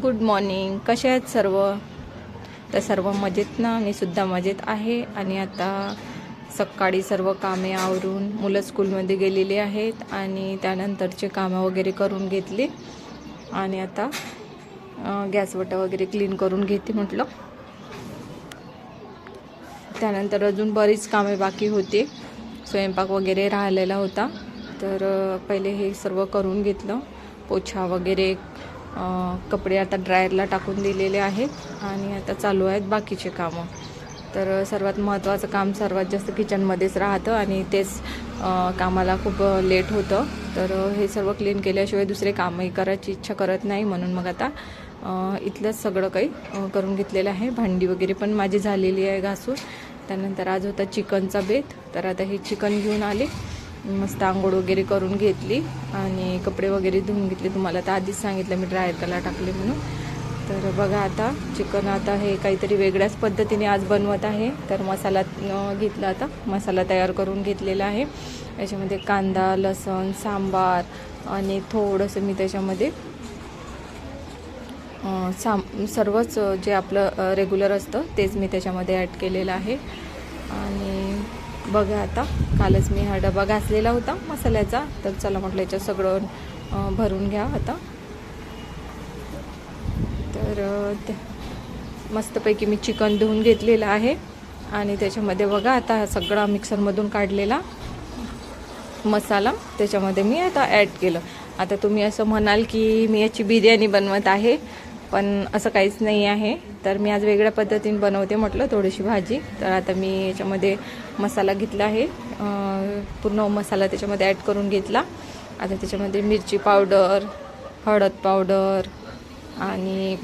Good morning कसे आहेत सर्व? तर सर्व मजेत ना? मी सुद्धा मजेत आहे. आणि आता सकाळी सर्व कामे आवरून मुलं स्कूलमध्ये गेलेली आहेत आणि त्यानंतरचे कामं वगैरे करून घेतली. आणि आता गॅसवटं गॅसवटा वगैरे क्लीन करून घेते म्हटलं. त्यानंतर अजून बरीच कामे बाकी होती. स्वयंपाक वगैरे राहिलेला होता. तर पहिले हे सर्व करून घेतलं. पोछा वगैरे कपडे आता ड्रायरला टाकून दिलेले आहेत आणि आता चालू आहेत बाकीचे कामं. तर सर्वात महत्त्वाचं काम सर्वात जास्त किचनमध्येच राहतं आणि तेच कामाला खूप लेट होतं. तर हे सर्व क्लीन केल्याशिवाय दुसरे कामही करायची इच्छा करत नाही म्हणून मग आता इथलंच सगळं काही करून घेतलेलं आहे. भांडी वगैरे पण माझी झालेली आहे घासून. त्यानंतर आज होता चिकनचा बेत. तर आता हे चिकन घेऊन आले. मस्त आंघोळ वगैरे करून घेतली आणि कपडे वगैरे धुवून घेतले. तुम्हाला तर आधीच सांगितलं मी ड्रायरला टाकले म्हणून. तर बघा आता चिकन आता हे काहीतरी वेगळ्याच पद्धतीने आज बनवत आहे. तर मसाला घेतला आता. मसाला तयार करून घेतलेला आहे. याच्यामध्ये कांदा लसण सांबार आणि थोडंसं मी त्याच्यामध्ये साम सर्वच जे आपलं रेग्युलर असतं तेच मी त्याच्यामध्ये ॲड केलेलं आहे. आणि बघा आता. कालच मी हा डबा घासलेला होता मसाल्याचा. तर चला म्हटलं याच्यात सगळं भरून घ्या आता. तर मस्तपैकी मी चिकन धुवून घेतलेलं आहे. आणि त्याच्यामध्ये बघा आता हा सगळा मिक्सरमधून काढलेला मसाला. त्याच्यामध्ये मी आता ॲड केलं. आता तुम्ही असं म्हणाल की मी याची बिर्याणी बनवत आहे. पण असं काहीच नाही आहे. तर मी आज वेगळ्या पद्धतीने बनवते म्हटलं थोडीशी भाजी. तर आता मी याच्यामध्ये मसाला घेतला आहे. पूर्ण मसाला त्याच्यामध्ये ॲड करून घेतला. आता त्याच्यामध्ये मिरची पावडर हळद पावडर आणि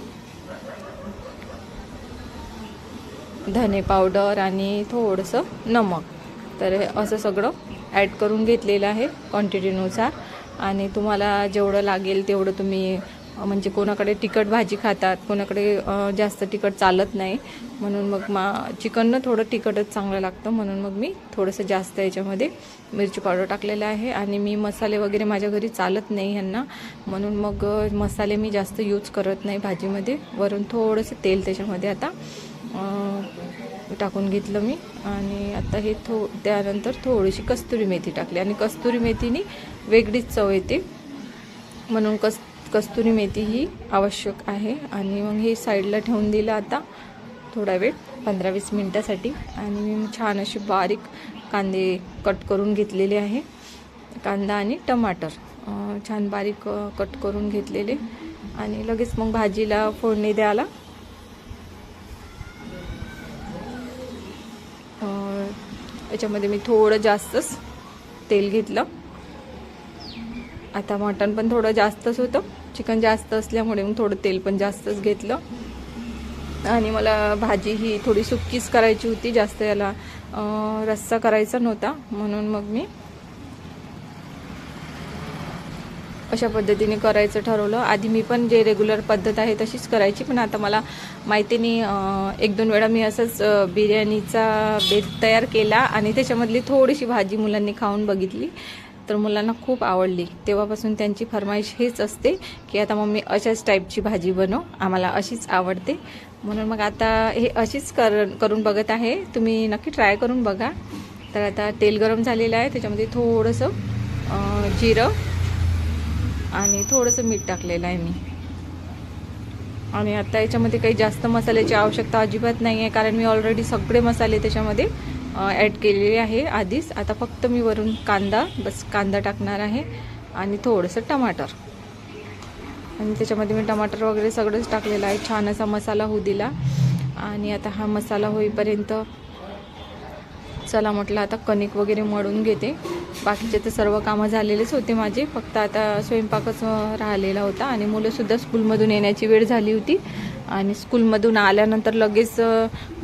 धने पावडर आणि थोडंसं नमक. तर असं सगळं ॲड करून घेतलेलं आहे क्वांटिटीनुसार आणि तुम्हाला जेवढं लागेल तेवढं तुम्ही म्हणजे कोणाकडे तिखट भाजी खातात कोणाकडे जास्त तिखट चालत नाही. म्हणून मग मा चिकननं थोडं तिखटच चांगलं लागतं. म्हणून मग मी थोडंसं जास्त याच्यामध्ये मिरची पावडर टाकलेलं आहे. आणि मी मसाले वगैरे माझ्या घरी चालत नाही ह्यांना. म्हणून मग मसाले मी जास्त यूज करत नाही भाजीमध्ये. वरून थोडंसं तेल त्याच्यामध्ये आता टाकून घेतलं मी. आणि आता हे थो त्यानंतर थोडीशी कस्तुरी मेथी टाकली. आणि कस्तुरी मेथीनी वेगळीच चव येते. म्हणून कस कस्तुरी मेथी ही आवश्यक आहे. आणि मग हे साईडला ठेवून दिलं आता. थोडा वेळ पंधरा वीस मिनटासाठी. आणि मी छान अशी बारीक कांदे कट करून घेतलेले आहे. कांदा आणि टमाटर. छान बारीक कट करून घेतलेले. आणि लगेच मग भाजीला फोडणी द्यायला. याच्यामध्ये मी थोडं जास्तच तेल घेतलं. आता मटण पण थोडं जास्तच होतं. चिकन जास्त असल्यामुळे मग थोडं तेल पण जास्तच घेतलं. आणि मला भाजी ही थोडी सुक्कीच करायची होती जास्त याला रस्सा करायचा नव्हता म्हणून मग मी अशा पद्धतीने करायचं ठरवलं. आधी मी पण जे रेग्युलर पद्धत आहे तशीच करायची पण आता मला माहिती नाही एक दोन वेळा मी असंच बिर्याणीचा बेत तयार केला आणि त्याच्यामधली थोडीशी भाजी मुलांनी खाऊन बघितली. तर मुलांना खूप आवडली. तेव्हापासून त्यांची फरमाईश हेच असते की आता मम्मी अशाच टाईपची भाजी बनव आम्हाला अशीच आवडते. म्हणून मग आता हे अशीच कर करून बघत आहे. तुम्ही नक्की ट्राय करून बघा. तर आता तेल गरम झालेलं आहे त्याच्यामध्ये थोडंसं जिरं आणि थोडंसं मीठ टाकलेलं आहे मी. आणि आता याच्यामध्ये काही जास्त मसाल्याची आवश्यकता अजिबात नाही आहे कारण मी ऑलरेडी सगळे मसाले त्याच्यामध्ये ॲड केलेली आहे आधीच. आता फक्त मी वरून कांदा बस कांदा टाकणार आहे आणि थोडंसं टमाटर. आणि त्याच्यामध्ये मी टमाटर वगैरे सगळंच टाकलेलं आहे. छान असा मसाला होऊ दिला. आणि आता हा मसाला होईपर्यंत चला म्हटलं आता कणिक वगैरे मळून घेते. बाकीचे तर सर्व कामं झालेलेच होते माझे. फक्त आता स्वयंपाकच राहिलेला होता आणि मुलंसुद्धा स्कूलमधून येण्याची वेळ झाली होती. आणि स्कूलमधून आल्यानंतर लगेच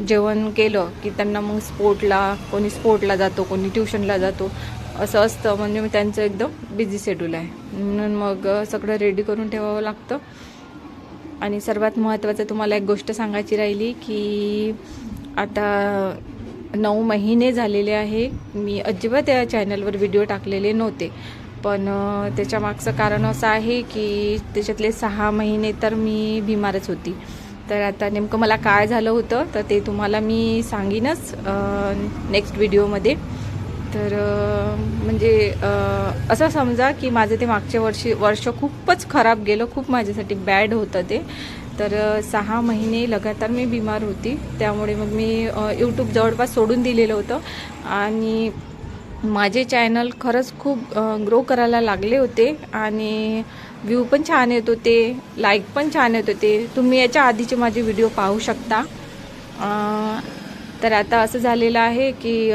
जेवण केलं की त्यांना मग स्पोर्टला कोणी स्पोर्टला जातो कोणी ट्युशनला जातो. असं असतं म्हणजे मी त्यांचं एकदम बिझी शेड्यूल आहे. म्हणून मग सगळं रेडी करून ठेवावं लागतं. आणि सर्वात महत्त्वाचं तुम्हाला एक गोष्ट सांगायची राहिली की आता नऊ महिने झालेले आहे. मी अजिबात या चॅनलवर व्हिडिओ टाकलेले नव्हते. पण त्याच्या मागचं कारण असं आहे की त्याच्यातले सहा महिने तर मी बिमारच होती. तर आता नेमकं मला काय झालं होतं तर ते तुम्हाला मी सांगीनच नेक्स्ट व्हिडिओमध्ये तर म्हणजे असं समजा की माझं ते मागच्या वर्षी वर्ष खूपच खराब गेलं खूप माझ्यासाठी बॅड होतं ते. तर सहा महिने लगातार मी बिमार होती. त्यामुळे मग मी यूट्यूब जवळपास सोडून दिलेलं होतं. आणि माझे चॅनल खरंच खूप ग्रो करायला लागले होते. आणि व्ह्यू पण छान येत होते लाईक पण छान येत होते. तुम्ही याच्या आधीचे माझे व्हिडिओ पाहू शकता. तर आता असं झालेलं आहे की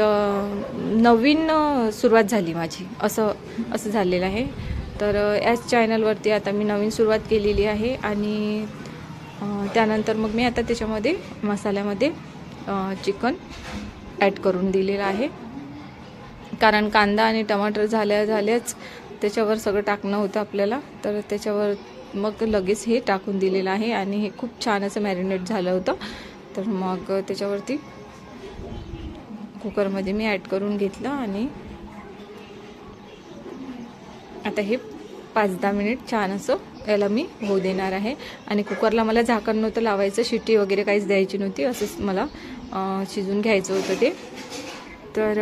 नवीन सुरुवात झाली माझी. असं असं झालेलं आहे. तर याच चॅनलवरती आता मी नवीन सुरुवात केलेली आहे. आणि त्यानंतर मग मी आता त्याच्यामध्ये मसाल्यामध्ये चिकन ॲड करून दिलेलं आहे. कारण कांदा आणि टमाटर झाल्या झाल्याच त्याच्यावर सगळं टाकणं होतं आपल्याला. तर त्याच्यावर मग लगेच हे टाकून दिलेलं आहे आणि हे खूप छान असं मॅरिनेट झालं होतं. तर मग त्याच्यावरती कुकरमध्ये मी ॲड करून घेतलं आणि आता हे पाच दहा मिनिट छान असं याला मी होऊ देणार आहे. आणि कुकरला मला झाकण नव्हतं लावायचं शिट्टी वगैरे काहीच द्यायची नव्हती असंच मला शिजून घ्यायचं होतं ते. तर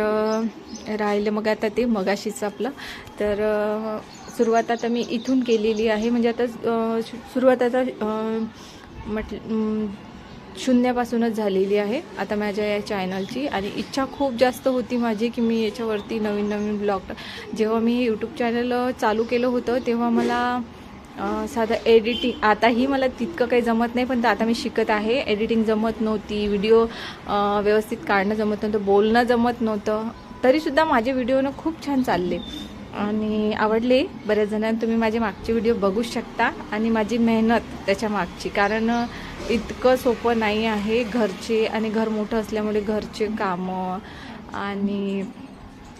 राहिलं मग आता ते मगाशीच आपलं. तर सुरुवात आता मी इथून केलेली आहे. म्हणजे आता सुरुवात आता म्हटलं शून्यापासूनच झालेली आहे. आता माझ्या या चॅनलची. आणि इच्छा खूप जास्त होती माझी की मी याच्यावरती नवीन नवीन ब्लॉग जेव्हा मी हे यूट्यूब चॅनल चालू केलं होतं तेव्हा मला साधं एडिटिंग आताही मला तितकं काही जमत नाही पण आता मी शिकत आहे. एडिटिंग जमत नव्हती व्हिडिओ व्यवस्थित काढणं जमत नव्हतं बोलणं जमत नव्हतं. तरीसुद्धा माझे व्हिडिओनं खूप छान चालले. आणि आवडले. बऱ्याच जणांना तुम्ही माझे मागचे व्हिडिओ बघू शकता आणि माझी मेहनत त्याच्या मागची. कारण इतकं सोपं नाही आहे घरचे आणि घर मोठं असल्यामुळे घरचे कामं आणि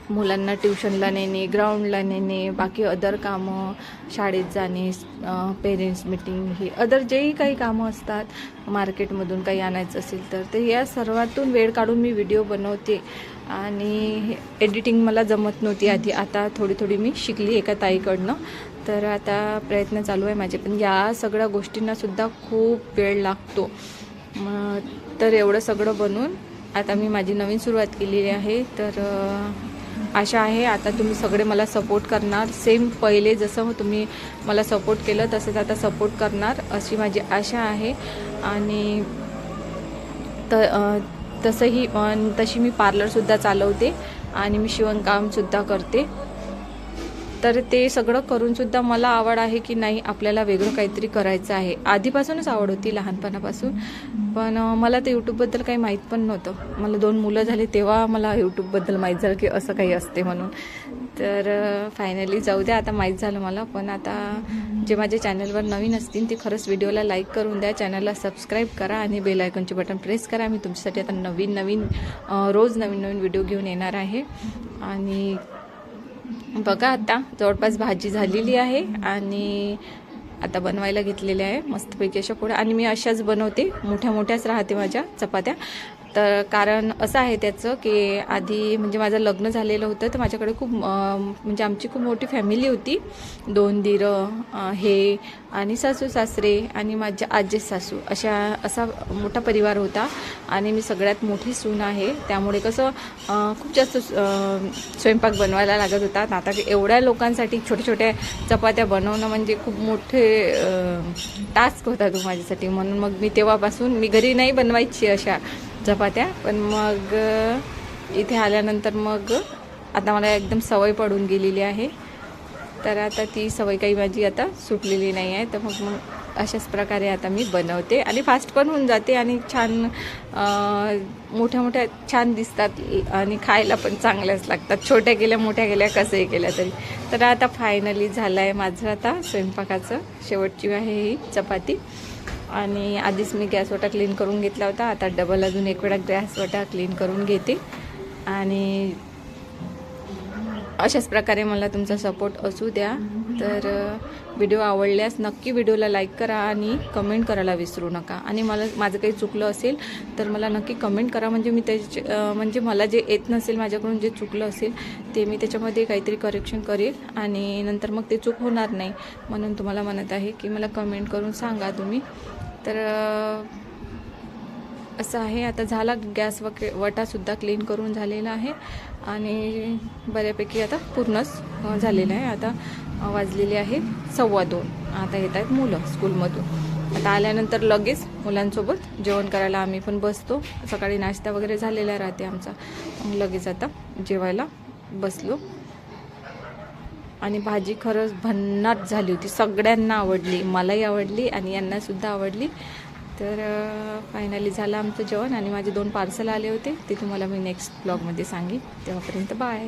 मुलांना ट्युशनला नेणे ग्राउंडला नेणे बाकी अदर कामं शाळेत जाणे पेरेंट्स मिटिंग हे अदर जेही काही कामं असतात मार्केटमधून काही आणायचं असेल तर ते या सर्वातून वेळ काढून मी व्हिडिओ बनवते. आणि एडिटिंग मला जमत नव्हती आधी आता थोडी थोडी मी शिकली एका ताईकडनं. तर आता प्रयत्न चालू आहे माझे पण या सगळ्या गोष्टींनासुद्धा खूप वेळ लागतो. मग तर एवढं सगळं बनून आता मी माझी नवीन सुरुवात केलेली आहे. तर आशा आहे आता तुम्ही सगळे मला सपोर्ट करणार. सेम पहिले जसं तुम्ही मला सपोर्ट केलं तसंच आता सपोर्ट करणार अशी माझी आशा आहे. आणि त तसंही तशी मी पार्लरसुद्धा चालवते आणि मी शिवणकामसुद्धा करते. तर ते सगळं करूनसुद्धा मला आवड आहे की नाही आपल्याला वेगळं काहीतरी करायचं आहे. आधीपासूनच आवड होती लहानपणापासून. पण मला ते यूट्यूबबद्दल काही माहीत पण नव्हतं. मला दोन मुलं झाली तेव्हा मला यूट्यूबबद्दल माहीत झालं की असं काही असते म्हणून. तर फायनली जाऊ द्या आता माहीत झालं मला. पण आता जे माझ्या चॅनलवर नवीन असतील ते खरंच व्हिडिओला लाईक करून द्या. चॅनलला सबस्क्राईब करा आणि बेल आयकॉनचे बटन प्रेस करा. मी तुमच्यासाठी आता नवीन नवीन रोज नवीन नवीन व्हिडिओ घेऊन येणार आहे. आणि बघा आता जवळपास भाजी झालेली आहे आणि आता बनवायला घेतलेले आहे मस्तपैकी अशा पोळ्या आणि मी अशाच बनवते मोठ्या मोठ्याच राहते माझ्या चपात्या. तर कारण असं आहे त्याचं की आधी म्हणजे माझं लग्न झालेलं होतं तर माझ्याकडे खूप म्हणजे आमची खूप मोठी फॅमिली होती. दोन दिरं हे आणि सासू सासरे आणि माझ्या आजे सासू अशा असा मोठा परिवार होता. आणि मी सगळ्यात मोठी सून आहे. त्यामुळे कसं खूप जास्त स्वयंपाक बनवायला लागत होता. आता एवढ्या लोकांसाठी छोट्या छोट्या चपात्या बनवणं म्हणजे खूप मोठे टास्क होता तो माझ्यासाठी. म्हणून मग मी तेव्हापासून मी घरी नाही बनवायची अशा चपात्या. पण मग इथे आल्यानंतर मग आता मला एकदम सवय पडून गेलेली आहे. तर आता ती सवय काही माझी आता सुटलेली नाही आहे. तर मग मग अशाच प्रकारे आता मी बनवते. आणि फास्ट पण होऊन जाते आणि छान मोठ्या मोठ्या छान दिसतात. आणि खायला पण चांगल्याच लागतात. छोट्या गेल्या मोठ्या गेल्या कसंही केल्या तरी. तर आता फायनली झालं आहे माझं आता स्वयंपाकाचं. शेवटची आहे ही चपाती. आणि आधीच मी गॅसवटा क्लीन करून घेतला होता. आता डबल अजून एक वेळा गॅसवटा क्लीन करून घेते. आणि अशाच प्रकारे मला तुमचा सपोर्ट असू द्या. तर व्हिडिओ आवडल्यास नक्की व्हिडिओला लाईक करा आणि कमेंट करायला विसरू नका. आणि मला माझं काही चुकलं असेल तर मला नक्की कमेंट करा. म्हणजे मी त्याचे म्हणजे मला जे येत नसेल माझ्याकडून जे चुकलं असेल ते मी त्याच्यामध्ये काहीतरी करेक्शन करेल आणि नंतर मग ते चूक होणार नाही. म्हणून तुम्हाला म्हणत आहे की मला कमेंट करून सांगा तुम्ही. तर असं आहे. आता झाला गॅस वके वटासुद्धा क्लीन करून झालेला आहे. आणि बऱ्यापैकी आता पूर्णच झालेलं आहे. आता वाजलेली वाजलेले आहे सव्वा दोन. आता येत आहेत मुलं स्कूलमधून. आता आल्यानंतर लगेच मुलांसोबत जेवण करायला आम्ही पण बसतो. सकाळी नाश्ता वगैरे झालेला राहते आमचा. लगेच आता जेवायला बसलो. आणि भाजी खरंच भन्नाट झाली होती. सगळ्यांना आवडली. मलाही आवडली आणि यांनासुद्धा आवडली. तर फायनली झालं आमचं जेवण आणि माझे दोन पार्सल आले होते. ते तुम्हाला मी नेक्स्ट ब्लॉगमध्ये सांगेन. तेव्हापर्यंत बाय